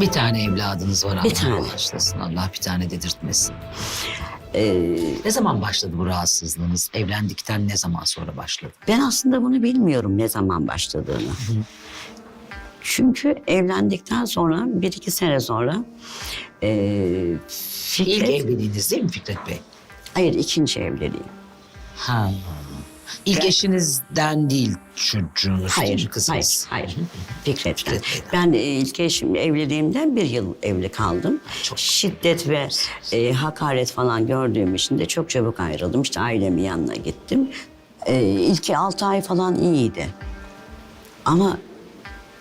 Bir tane evladınız var. Bir Allah tane. bağışlasın. Allah bir tane dedirtmesin. Ee, Ne zaman başladı bu rahatsızlığınız? Evlendikten ne zaman sonra başladı? ben aslında bunu bilmiyorum ne zaman başladığını. Çünkü evlendikten sonra bir iki sene sonra ee, İlk Fikret, evliliğiniz değil mi Fikret Bey? hayır ikinci evliliğim. Ha. İlk eşinizden değil çocuğunuz Hayır, hayır, kızınız? hayır. Fikret'ten. Ben e, ilk eşim evliliğimden bir yıl evli kaldım. Çok- Şiddet ve e, hakaret falan gördüğüm için de çok çabuk ayrıldım. İşte ailemin yanına gittim. E, ilk altı ay falan iyiydi. Ama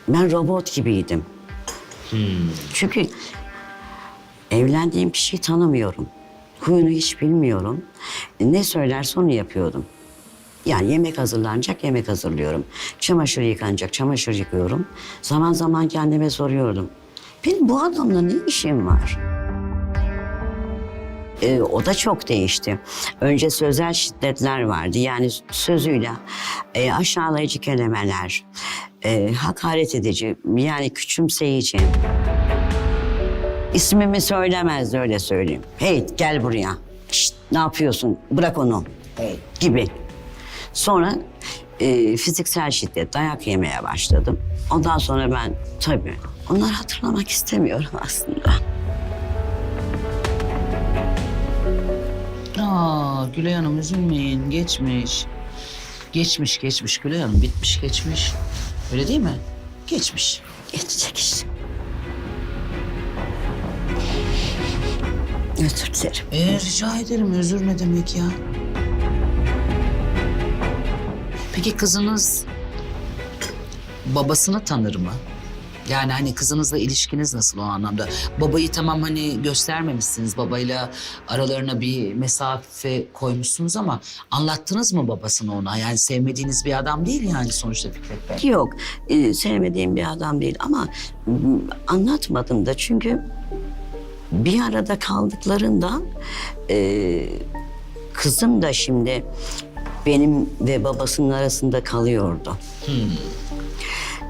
ben robot gibiydim. Çünkü evlendiğim kişiyi tanımıyorum. Huyunu hiç bilmiyorum. Ne söylerse onu yapıyordum. Yani yemek hazırlanacak, yemek hazırlıyorum. Çamaşır yıkanacak, çamaşır yıkıyorum. Zaman zaman kendime soruyordum. Benim bu adamla ne işim var? Ee, o da çok değişti. Önce sözel şiddetler vardı. Yani sözüyle e, aşağılayıcı kelimeler, e, hakaret edici, yani küçümseyici. İsmimi söylemezdi öyle söyleyeyim. Hey gel buraya. Şşt, ne yapıyorsun? Bırak onu. Hey, gibi. Sonra e, fiziksel şiddet, dayak yemeye başladım. Ondan sonra ben tabii onları hatırlamak istemiyorum aslında. Aa, Gülay Hanım üzülmeyin. Geçmiş. Geçmiş geçmiş Gülay Hanım. Bitmiş geçmiş. Öyle değil mi? Geçmiş. Geçecek işte. Özür dilerim. Ee, rica ederim özür ne demek ya? Peki kızınız babasını tanır mı? Yani hani kızınızla ilişkiniz nasıl o anlamda? Babayı tamam hani göstermemişsiniz. Babayla aralarına bir mesafe koymuşsunuz ama anlattınız mı babasını ona? Yani sevmediğiniz bir adam değil yani sonuçta Fikret Bey. Yok, e, sevmediğim bir adam değil ama anlatmadım da çünkü bir arada kaldıklarında e, kızım da şimdi benim ve babasının arasında kalıyordu.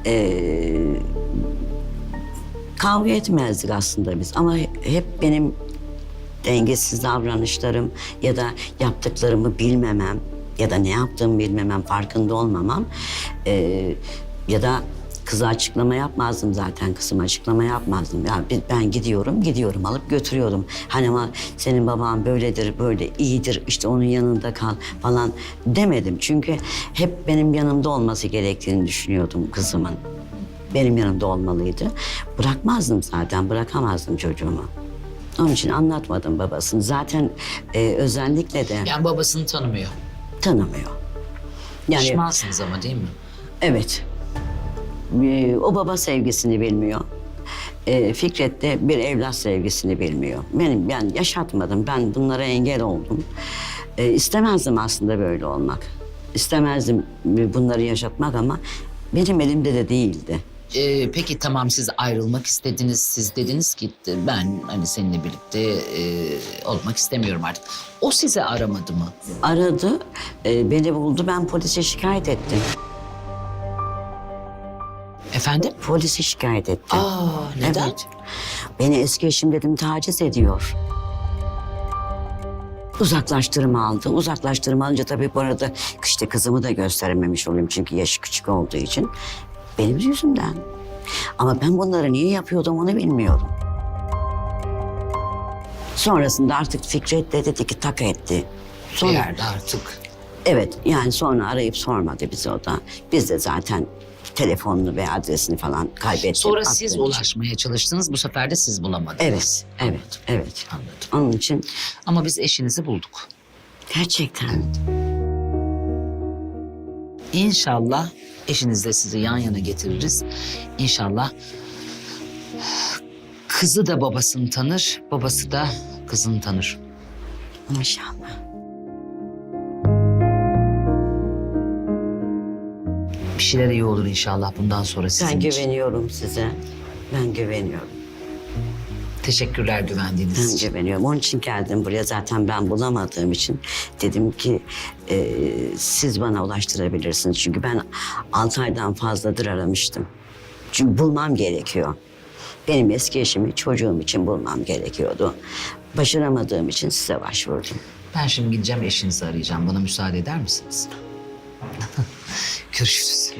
E, kavga etmezdik aslında biz ama hep benim dengesiz davranışlarım ya da yaptıklarımı bilmemem ya da ne yaptığımı bilmemem, farkında olmamam eee, ya da kıza açıklama yapmazdım zaten kızıma açıklama yapmazdım. Ya bi- ben gidiyorum, gidiyorum alıp götürüyordum. Hani ama senin baban böyledir, böyle iyidir, işte onun yanında kal falan demedim. Çünkü hep benim yanımda olması gerektiğini düşünüyordum kızımın. Benim yanımda olmalıydı. Bırakmazdım zaten, bırakamazdım çocuğumu. Onun için anlatmadım babasını. Zaten e, özellikle de Yani babasını tanımıyor. tanımıyor. Yani Pişmansınız ama değil mi? evet. E, o baba sevgisini bilmiyor. E, Fikret de bir evlat sevgisini bilmiyor. Benim ben yaşatmadım. Ben bunlara engel oldum. E, istemezdim aslında böyle olmak. İstemezdim bunları yaşatmak ama benim elimde de değildi. Ee, peki tamam siz ayrılmak istediniz. Siz dediniz ki ben hani seninle birlikte e, olmak istemiyorum artık. O sizi aramadı mı? Aradı, e, beni buldu. Ben polise şikayet ettim. Efendim? Polise şikayet ettim. Aa neden? Evet. Beni eski eşim dedim taciz ediyor. Uzaklaştırma aldı. Uzaklaştırma alınca tabii bu arada işte kızımı da gösterememiş olayım çünkü yaşı küçük olduğu için. Benim yüzümden. Ama ben bunları niye yapıyordum onu bilmiyorum. Sonrasında artık Fikret de dedi ki tak etti. Bir Sonra, yerde artık. Evet yani sonra arayıp sormadı bize o da. Biz de zaten telefonunu ve adresini falan kaybettik. Sonra siz ulaşmaya çalıştınız. Bu sefer de siz bulamadınız. Evet, evet, evet. Anladım. Onun için Ama biz eşinizi bulduk. gerçekten İnşallah eşinizle sizi yan yana getiririz. İnşallah kızı da babasını tanır, babası da kızını tanır. inşallah. Bir şeyler iyi olur inşallah bundan sonra sizin Ben için. güveniyorum size. Ben güveniyorum. Teşekkürler güvendiğiniz Ben için. güveniyorum. Onun için geldim buraya. Zaten ben bulamadığım için dedim ki e, siz bana ulaştırabilirsiniz. Çünkü ben altı aydan fazladır aramıştım. Çünkü bulmam gerekiyor. Benim eski eşimi çocuğum için bulmam gerekiyordu. Başaramadığım için size başvurdum. Ben şimdi gideceğim eşinizi arayacağım. Bana müsaade eder misiniz? Görüşürüz.